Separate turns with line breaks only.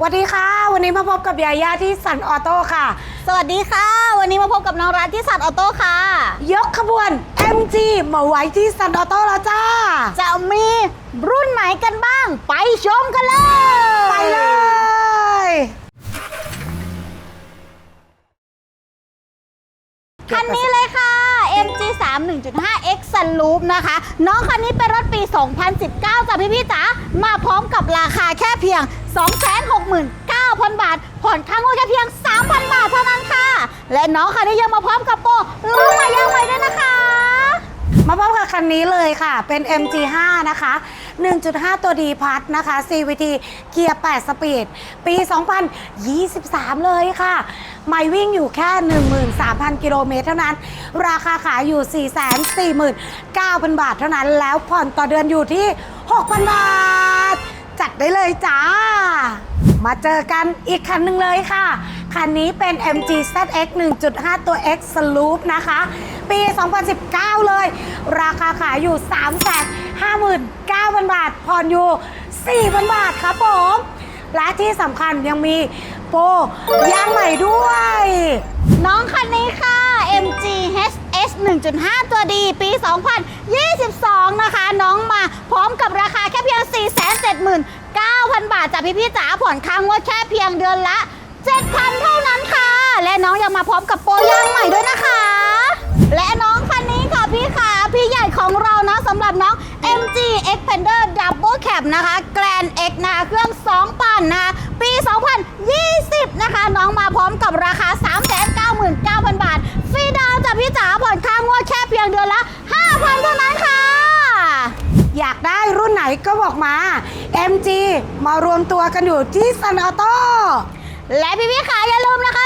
สวัสดีค่ะ วันนี้มาพบกับยาย่าที่สันออโต้ค่ะ
สวัสดีค่ะ วันนี้มาพบกับน้องรัฐที่สัตว์ออโต้ค่ะ
ยกขบวน MG มาไว้ที่สันออโต้แล้วจ้า
จะมีรุ่นไหนกันบ้าง ไปชมกันเลย
ไปเลย
คันนี้เลยค่ะ MG 3 1.5 X Sunroof นะคะ น้องคันนี้เป็นรถปี 2019จ้ะพี่พี่ๆจ๋ามาพร้อมกับราคาแค่เพียง 269,000 บาท ผ่อนค่างวดแค่เพียง 3,000 บาทเท่านั้นค่ะ และน้องคันนี้ยังมาพร้อมกับโปรรุ่นใหม่ยังใหม่ด้วยนะคะ
มาพบกับคันนี้เลยค่ะ เป็น MG5 นะคะ 1.5 ตัวดีพัทนะคะ CVT เกียร์ 8 สปีด ปี 2023 เลยค่ะ ไม่วิ่งอยู่แค่ 13,000 กิโลเมตรเท่านั้น ราคาขายอยู่ 449,000 บาทเท่านั้น แล้วผ่อนต่อเดือนอยู่ที่ 6,000 บาท จัดได้เลยจ้า มาเจอกันอีกคันหนึ่งเลยค่ะ คันนี้เป็น MG ZX 1.5 ตัว X Sloop นะคะ ปี 2019 เลย ราคาขายอยู่ 359,000 บาท ผ่อนอยู่ 4,000 บาทครับผม และที่สำคัญยังมีโปรยางใหม่ด้วย
น้องคันนี้ค่ะ MG HS 1.5 ตัวดีปี 2022 นะคะ น้องมาพร้อมกับราคาแค่เพียง 479,000 บาทจากพี่พี่ๆจ๋าผ่อนค้างงวดแค่เพียงเดือนละ 7,000 เท่านั้นค่ะ และน้องยังมาพร้อมกับโปรยางใหม่ด้วยนะคะ Double Cab นะคะ Grand X นะคะเครื่อง 2 ปันนะคะปี 2020 นะคะ น้องมาพร้อมกับราคา 399,000 บาท ฟรีดาวน์จากพี่จ๋าผ่อนค่างวดแค่เพียงเดือนละ 5,000 เท่านั้นค่ะ
อยากได้รุ่นไหนก็บอกมา MG มารวมตัวกันอยู่ที่ซันออโต้
และพี่พี่ๆขาอย่าลืมนะคะ